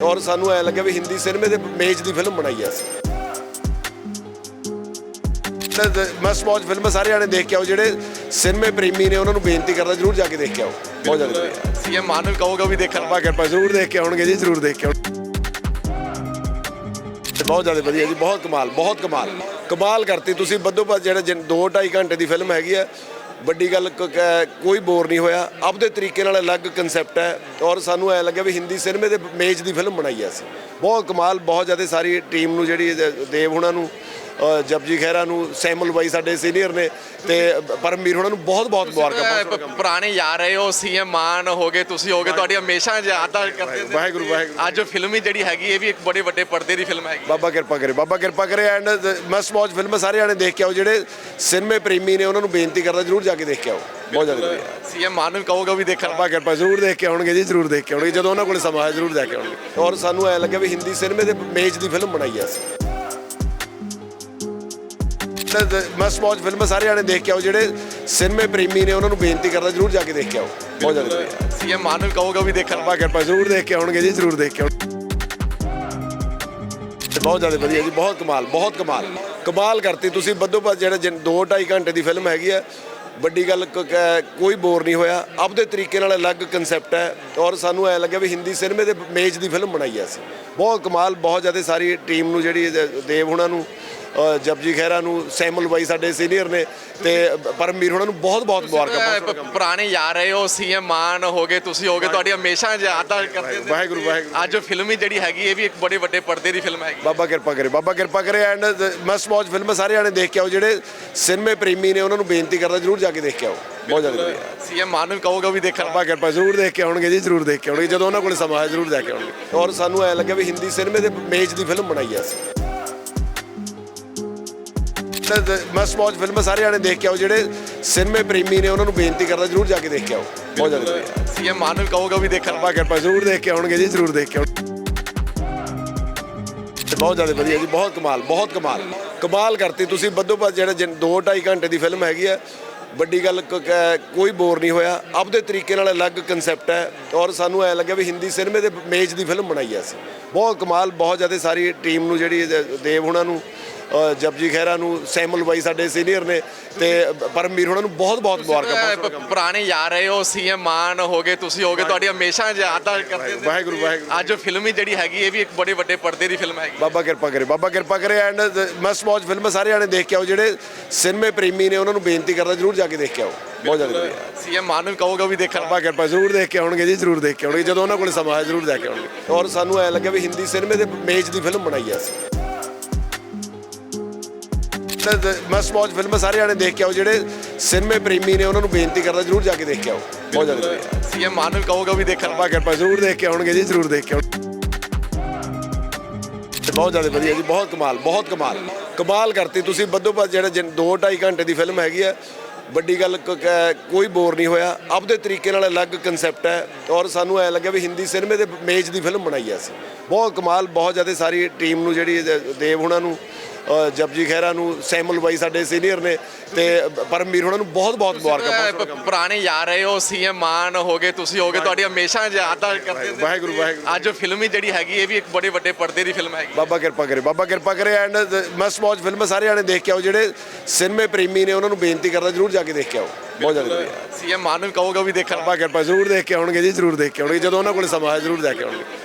ਔਰ ਸਾਨੂੰ ਐ ਲੱਗਿਆ ਵੀ ਹਿੰਦੀ ਸਿਨੇਮੇ ਦੇ ਮੇਜ ਦੀ ਫਿਲਮ ਬਣਾਈ ਐ ਅਸੀਂ। ਮਸਟ ਵਾਚ ਫਿਲਮ ਸਾਰੇ ਜਾਣੇ ਦੇਖ ਕੇ ਆਓ ਜਿਹੜੇ ਸਿਨੇਮੇ ਪ੍ਰੇਮੀ ਨੇ ਉਹਨਾਂ ਨੂੰ ਬੇਨਤੀ ਕਰਦਾ ਜਰੂਰ ਜਾ ਕੇ ਦੇਖ ਕੇ ਆਓ। ਬਹੁਤ ਜ਼ਿਆਦਾ ਸੀਐਮ ਮਾਨ ਨੂੰ ਕਹੋਗਾ ਵੀ ਦੇਖਣ ਕਿਰਪਾ ਜਰੂਰ ਦੇਖ ਕੇ ਆਉਣਗੇ ਜੀ ਜਰੂਰ ਦੇਖ ਕੇ ਆਉਣ ਬਹੁਤ ਜ਼ਿਆਦਾ ਵਧੀਆ ਜੀ ਬਹੁਤ ਕਮਾਲ ਬਹੁਤ ਕਮਾਲ। ਕਮਾਲ ਕਰਤੀ ਤੁਸੀਂ। ਬੱਦੋ ਬੱਦ ਜਿਹੜਾ 2 2.5 ਘੰਟੇ ਦੀ ਫਿਲਮ ਹੈਗੀ ਆ ਵੱਡੀ ਗੱਲ ਕ- ਕ- ਕੋਈ ਬੋਰ ਨਹੀਂ ਹੋਇਆ। ਆਪਦੇ ਤਰੀਕੇ ਨਾਲ ਅਲੱਗ ਕਨਸੈਪਟ ਹੈ ਔਰ ਸਾਨੂੰ ਐ ਲੱਗਿਆ ਵੀ ਹਿੰਦੀ ਸਿਨੇਮੇ ਦੇ ਮੇਜ ਦੀ ਫਿਲਮ ਬਣਾਈ ਐ ਅਸੀਂ। ਬਹੁਤ ਕਮਾਲ, ਬਹੁਤ ਜ਼ਿਆਦਾ ਸਾਰੀ ਟੀਮ ਨੂੰ ਜਿਹੜੀ ਦੇਵ ਹੁਣਾਂ ਨੂੰ ਜਪਜੀ ਖਹਿਰਾ ਨੂੰ ਸੈਮਲ ਬਾਈ ਸਾਡੇ ਸੀਨੀਅਰ ਨੇ ਤੇ ਪਰਮਵੀਰ ਹੁਣਾਂ ਨੂੰ ਬਹੁਤ ਬਹੁਤ ਮੁਬਾਰਕਾਂ ਪੁਰਾਣੇ ਯਾਰ ਰਹੇ ਹੋ ਸੀਐਮ ਮਾਨ ਹੋਗੇ ਤੁਸੀਂ ਹੋਗੇ ਤੁਹਾਡੀ ਹਮੇਸ਼ਾ ਯਾਦਾਂ ਕਰਦੇ ਹੁੰਦੇ। ਵਾਹਿਗੁਰੂ ਸੀ। ਵਾਹਿਗੁਰੂ। ਅੱਜ ਫਿਲਮ ਹੀ ਜਿਹੜੀ ਹੈਗੀ ਇਹ ਵੀ ਇੱਕ ਬੜੇ ਵੱਡੇ ਪਰਦੇ ਦੀ ਫਿਲਮ ਹੈਗੀ। ਬਾਬਾ ਕਿਰਪਾ ਕਰੇ ਬਾਬਾ ਕਿਰਪਾ ਕਰੇ ਐਂਡ ਮਸਟ ਵਾਚ ਫਿਲਮ ਸਾਰੇ ਜਾਣੇ ਦੇਖ ਕੇ ਆਓ ਜਿਹੜੇ ਸਿਨੇਮੇ ਪ੍ਰੇਮੀ ਨੇ ਉਹਨਾਂ ਨੂੰ ਬੇਨਤੀ ਕਰਦਾ ਜਰੂਰ ਜਾ ਕੇ ਦੇਖ ਕੇ ਆਓ। ਬਹੁਤ ਜ਼ਿਆਦਾ ਸੀਐਮ ਮਾਨ ਨੂੰ ਕਹੋਗਾ ਵੀ ਦੇਖਣ ਕਿਰਪਾ ਕਿਰਪਾ ਜਰੂਰ ਦੇਖ ਕੇ ਆਉਣਗੇ ਜੀ ਜਰੂਰ ਦੇਖ ਕੇ ਆਉਣਗੇ। ਜਦੋਂ ਉਹਨਾਂ ਕੋਲ ਸਮਾਂ ਹੈ ਜਰੂਰ ਦੇਖ ਕੇ ਆਉਣਗੇ। ਔਰ ਸਾਨੂੰ ਐ ਲੱਗਿਆ ਵੀ ਹਿੰਦੀ ਸਿਨੇਮੇ ਦੇ ਮੇਜ ਦੀ ਫਿਲਮ ਬਣਾਈ ਐ ਅਸੀਂ। ਮਸਟ ਵਾਚ ਫਿਲਮ ਸਾਰੇ ਜਾਣੇ ਦੇਖ ਕੇ ਆਓ ਜਿਹੜੇ ਸਿਨੇਮੇ ਪ੍ਰੇਮੀ ਨੇ ਉਹਨਾਂ ਨੂੰ ਬੇਨਤੀ ਕਰਦਾ ਜਰੂਰ ਜਾ ਕੇ ਦੇਖ ਕੇ ਆਓ। ਬਹੁਤ ਜ਼ਿਆਦਾ ਸੀਐਮ ਮਾਨ ਨੂੰ ਕਹੋਗਾ ਵੀ ਦੇਖਣ ਕਿਰਪਾ ਕਿਰਪਾ ਜਰੂਰ ਦੇਖ ਕੇ ਆਉਣਗੇ ਜੀ ਜਰੂਰ ਦੇਖ ਕੇ ਆਉਣਗੇ ਬਹੁਤ ਜ਼ਿਆਦਾ ਵਧੀਆ ਜੀ ਬਹੁਤ ਕਮਾਲ ਬਹੁਤ ਕਮਾਲ। ਕਮਾਲ ਕਰਤੀ ਤੁਸੀਂ ਬੱਦੋ ਬੱਦ ਜਿਹੜਾ 2 2.5 ਘੰਟੇ ਦੀ ਫਿਲਮ ਹੈਗੀ ਆ ਵੱਡੀ ਗੱਲ ਕੋਈ ਬੋਰ ਨਹੀਂ ਹੋਇਆ। ਆਪਦੇ ਤਰੀਕੇ ਨਾਲ ਅਲੱਗ ਕਨਸੈਪਟ ਹੈ ਔਰ ਸਾਨੂੰ ਐ ਲੱਗਿਆ ਵੀ ਹਿੰਦੀ ਸਿਨੇਮੇ ਦੇ ਮੇਜ ਦੀ ਫਿਲਮ ਬਣਾਈ ਐ ਅਸੀਂ। ਬਹੁਤ ਕਮਾਲ ਬਹੁਤ ਜ਼ਿਆਦਾ ਸਾਰੀ ਟੀਮ ਨੂੰ ਜਿਹੜੀ ਦੇਵ ਹੁਣਾਂ ਨੂੰ ਜਪਜੀ ਖਹਿਰਾ ਨੂੰ ਸੈਮਲ ਬਾਈ ਸਾਡੇ ਸੀਨੀਅਰ ਨੇ ਤੇ ਪਰਮਵੀਰ ਹੁਣਾਂ ਨੂੰ ਬਹੁਤ ਬਹੁਤ ਮੁਬਾਰਕਾਂ ਪੁਰਾਣੇ ਯਾਰ ਰਹੇ ਹੋ ਸੀਐਮ ਮਾਨ ਹੋਗੇ ਤੁਸੀਂ ਹੋਗੇ ਤੁਹਾਡੀ ਹਮੇਸ਼ਾ ਯਾਦਾਂ ਕਰਦੇ ਵਾਹਿਗੁਰੂ। ਵਾਹਿਗੁਰੂ। ਅੱਜ ਫਿਲਮ ਹੀ ਜਿਹੜੀ ਹੈਗੀ ਇਹ ਵੀ ਇੱਕ ਬੜੇ ਵੱਡੇ ਪਰਦੇ ਦੀ ਫਿਲਮ ਹੈਗੀ। ਬਾਬਾ ਕਿਰਪਾ ਕਰੇ ਬਾਬਾ ਕਿਰਪਾ ਕਰੇ ਐਂਡ ਮਸਟ ਵਾਚ ਫਿਲਮ ਸਾਰੇ ਜਾਣੇ ਦੇਖ ਕੇ ਆਓ ਜਿਹੜੇ ਸਿਨੇਮੇ ਪ੍ਰੇਮੀ ਨੇ ਉਹਨਾਂ ਨੂੰ ਬੇਨਤੀ ਕਰਦਾ ਜਰੂਰ ਜਾ ਕੇ ਦੇਖ ਕੇ ਆਓ। ਬਹੁਤ ਜ਼ਿਆਦਾ ਵਧੀਆ। ਸੀਐਮ ਮਾਨ ਨੂੰ ਕਹੋਗਾ ਵੀ ਦੇਖਣ। ਕਿਰਪਾ ਕਿਰਪਾ ਜਰੂਰ ਦੇਖ ਕੇ ਆਉਣਗੇ ਜੀ ਜਰੂਰ ਦੇਖ ਕੇ ਆਉਣਗੇ। ਜਦੋਂ ਉਹਨਾਂ ਕੋਲ ਸਮਾਂ ਹੈ ਜਰੂਰ ਦੇਖ ਕੇ ਆਉਣਗੇ। ਔਰ ਸਾਨੂੰ ਐ ਲੱਗਿਆ ਵੀ ਹਿੰਦੀ ਸਿਨੇਮੇ ਦੇ ਮੇਜ ਦੀ ਫਿਲਮ ਬਣਾਈ ਐ ਅਸੀਂ। ਮਸਟ ਵਾਚ ਫਿਲਮ ਸਾਰੇ ਜਾਣੇ ਦੇਖ ਕੇ ਆਓ ਜਿਹੜੇ ਸਿਨੇਮੇ ਪ੍ਰੇਮੀ ਨੇ ਉਹਨਾਂ ਨੂੰ ਬੇਨਤੀ ਕਰਦਾ ਜਰੂਰ ਜਾ ਕੇ ਦੇਖ ਕੇ ਆਓ। ਬਹੁਤ ਜ਼ਿਆਦਾ ਵਧੀਆ। ਸੀਐਮ ਮਾਨ ਨੂੰ ਕਹੋਗਾ ਵੀ ਦੇਖਣ ਕਿਰਪਾ ਕਿਰਪਾ ਜਰੂਰ ਦੇਖ ਕੇ ਆਉਣਗੇ ਜੀ ਜਰੂਰ ਦੇਖ ਕੇ ਆਉਣਗੇ। ਬਹੁਤ ਜ਼ਿਆਦਾ ਵਧੀਆ ਜੀ ਬਹੁਤ ਕਮਾਲ ਬਹੁਤ ਕਮਾਲ। ਕਮਾਲ ਕਰਤੀ ਤੁਸੀਂ ਬੱਦੋ ਬੱਦ ਜਿਹੜਾ 2 2.5 ਘੰਟੇ ਦੀ ਫਿਲਮ ਹੈਗੀ ਆ ਵੱਡੀ ਗੱਲ ਕੋਈ ਬੋਰ ਨਹੀਂ ਹੋਇਆ। ਆਪਦੇ ਤਰੀਕੇ ਨਾਲ ਅਲੱਗ ਕਨਸੈਪਟ ਹੈ ਔਰ ਸਾਨੂੰ ਐ ਲੱਗਿਆ ਵੀ ਹਿੰਦੀ ਸਿਨੇਮੇ ਦੇ ਮੇਜ ਦੀ ਫਿਲਮ ਬਣਾਈ ਐ ਅਸੀਂ। ਬਹੁਤ ਕਮਾਲ ਬਹੁਤ ਜ਼ਿਆਦਾ ਸਾਰੀ ਟੀਮ ਨੂੰ ਜਿਹੜੀ ਦੇਵ ਹੁਣਾਂ ਨੂੰ ਜਪਜੀ ਖਹਿਰਾ ਨੂੰ ਸੈਮਲ ਬਾਈ ਸਾਡੇ ਸੀਨੀਅਰ ਨੇ ਤੇ ਪਰਮਵੀਰ ਹੁਣਾਂ ਨੂੰ ਬਹੁਤ ਬਹੁਤ ਮੁਬਾਰਕਾਂ ਪੁਰਾਣੇ ਯਾਰ ਰਹੇ ਹੋ ਸੀਐਮ ਮਾਨ ਹੋਗੇ ਤੁਸੀਂ ਹੋਗੇ ਤੁਹਾਡੀ ਹਮੇਸ਼ਾ ਯਾਦਾਂ ਕਰਦੇ ਵਾਹਿਗੁਰੂ ਸੀ। ਵਾਹਿਗੁਰੂ ਅੱਜ ਫਿਲਮ ਹੀ ਜਿਹੜੀ ਹੈਗੀ ਇਹ ਵੀ ਇੱਕ ਬੜੇ ਵੱਡੇ ਪਰਦੇ ਦੀ ਫਿਲਮ ਹੈਗੀ। ਬਾਬਾ ਕਿਰਪਾ ਕਰੇ ਬਾਬਾ ਕਿਰਪਾ ਕਰੇ ਐਂਡ ਮਸਟ ਵਾਚ ਫਿਲਮ ਸਾਰੇ ਜਾਣੇ ਦੇਖ ਕੇ ਆਓ ਜਿਹੜੇ ਸਿਨੇਮੇ ਪ੍ਰੇਮੀ ਨੇ ਉਹਨਾਂ ਨੂੰ ਬੇਨਤੀ ਕਰਦਾ ਜਰੂਰ ਜਾ ਕੇ ਦੇਖ ਕੇ ਆਓ। ਬਹੁਤ ਜ਼ਿਆਦਾ ਵਧੀਆ। ਸੀਐਮ ਮਾਨ ਨੂੰ ਕਹੋਗਾ ਵੀ ਦੇਖਣ ਕਿਰਪਾ ਕਿਰਪਾ ਜਰੂਰ ਦੇਖ ਕੇ ਆਉਣਗੇ ਜੀ ਜਰੂਰ ਦੇਖ ਕੇ ਆਉਣਗੇ। ਜਦੋਂ ਉਹਨਾਂ ਕੋਲ ਸਮਾਂ ਹੈ ਜਰੂਰ ਦੇਖ ਕੇ ਆਉਣਗੇ। ਔਰ ਸਾਨੂੰ ਐ ਲੱਗਿਆ ਵੀ ਹਿੰਦੀ ਸਿਨੇਮੇ ਦੇ ਮੇਜ ਦੀ ਫਿਲਮ ਬਣਾਈ ਐ ਅਸੀਂ। ਮਸਟ ਵਾਚ ਫਿਲਮ ਸਾਰੇ ਜਾਣੇ ਦੇਖ ਕੇ ਆਓ ਜਿਹੜੇ ਸਿਨੇਮੇ ਪ੍ਰੇਮੀ ਨੇ ਉਹਨਾਂ ਨੂੰ ਬੇਨਤੀ ਕਰਦਾ ਜਰੂਰ ਜਾ ਕੇ ਦੇਖ ਕੇ ਆਓ। ਬਹੁਤ ਜ਼ਿਆਦਾ ਵਧੀਆ। ਸੀਐਮ ਮਾਨ ਨੂੰ ਕਹੋਗਾ ਵੀ ਦੇਖਣ। ਕਿਰਪਾ ਕਿਰਪਾ ਜਰੂਰ ਦੇਖ ਕੇ ਆਉਣਗੇ ਜੀ ਜਰੂਰ ਦੇਖ ਕੇ ਆਉਣਗੇ। ਬਹੁਤ ਜ਼ਿਆਦਾ ਵਧੀਆ ਜੀ ਬਹੁਤ ਕਮਾਲ ਬਹੁਤ ਕਮਾਲ। ਕਮਾਲ ਕਰਤੀ ਤੁਸੀਂ। ਬੱਦੋ ਬੱਦ ਜਿਹੜਾ 2 2.5 ਘੰਟੇ ਦੀ ਫਿਲਮ ਹੈਗੀ ਆ ਵੱਡੀ ਗੱਲ ਕੋਈ ਬੋਰ ਨਹੀਂ ਹੋਇਆ। ਆਪਦੇ ਤਰੀਕੇ ਨਾਲ ਅਲੱਗ ਕਨਸੈਪਟ ਹੈ ਔਰ ਸਾਨੂੰ ਐ ਲੱਗਿਆ ਵੀ ਹਿੰਦੀ ਸਿਨੇਮੇ ਦੇ ਮੇਜ ਦੀ ਫਿਲਮ ਬਣਾਈ ਐ ਅਸੀਂ। ਬਹੁਤ ਕਮਾਲ ਬਹੁਤ ਜ਼ਿਆਦਾ ਸਾਰੀ ਟੀਮ ਨੂੰ ਜਿਹੜੀ ਦੇਵ ਹੁਣਾਂ ਨੂੰ ਜਪਜੀ ਖਹਿਰਾ ਨੂੰ ਸੈਮਲ ਬਾਈ ਸਾਡੇ ਸੀਨੀਅਰ ਨੇ ਤੇ ਪਰਮਵੀਰ ਹੁਣਾਂ ਨੂੰ ਬਹੁਤ ਬਹੁਤ ਮੁਬਾਰਕਾਂ ਪੁਰਾਣੇ ਯਾਰ ਰਹੇ ਹੋ ਸੀਐਮ ਮਾਨ ਹੋਗੇ ਤੁਸੀਂ ਹੋਗੇ ਤੁਹਾਡੀ ਹਮੇਸ਼ਾ ਯਾਦਾਂ ਕਰਦੇ ਵਾਹਿਗੁਰੂ। ਵਾਹਿਗੁਰੂ। ਅੱਜ ਫਿਲਮ ਜਿਹੜੀ ਹੈਗੀ ਇਹ ਵੀ ਇੱਕ ਬੜੇ ਵੱਡੇ ਪਰਦੇ ਦੀ ਫਿਲਮ ਹੈਗੀ। ਬਾਬਾ ਕਿਰਪਾ ਕਰੇ ਬਾਬਾ ਕਿਰਪਾ ਕਰੇ ਐਂਡ ਮਸਟ ਵਾਚ ਫਿਲਮ ਸਾਰੇ ਜਾਣੇ ਦੇਖ ਕੇ ਆਓ ਜਿਹੜੇ ਸਿਨੇਮੇ ਪ੍ਰੇਮੀ ਨੇ ਉਹਨਾਂ ਨੂੰ ਬੇਨਤੀ ਕਰਦਾ ਜਰੂਰ ਜਾ ਕੇ ਦੇਖ ਕੇ ਆਓ। ਬਹੁਤ ਜ਼ਿਆਦਾ ਸੀਐਮ ਮਾਨ ਨੂੰ ਕਹੋਗਾ ਵੀ ਦੇਖਣ। ਕਿਰਪਾ ਕਿਰਪਾ ਜਰੂਰ ਦੇਖ ਕੇ ਆਉਣਗੇ ਜੀ ਜਰੂਰ ਦੇਖ ਕੇ ਆਉਣਗੇ ਜਦੋਂ ਉਹਨਾਂ ਕੋਲ ਸਮਾਂ ਹੈ ਜਰੂਰ ਦੇਖ ਕੇ ਆਉਣਗੇ।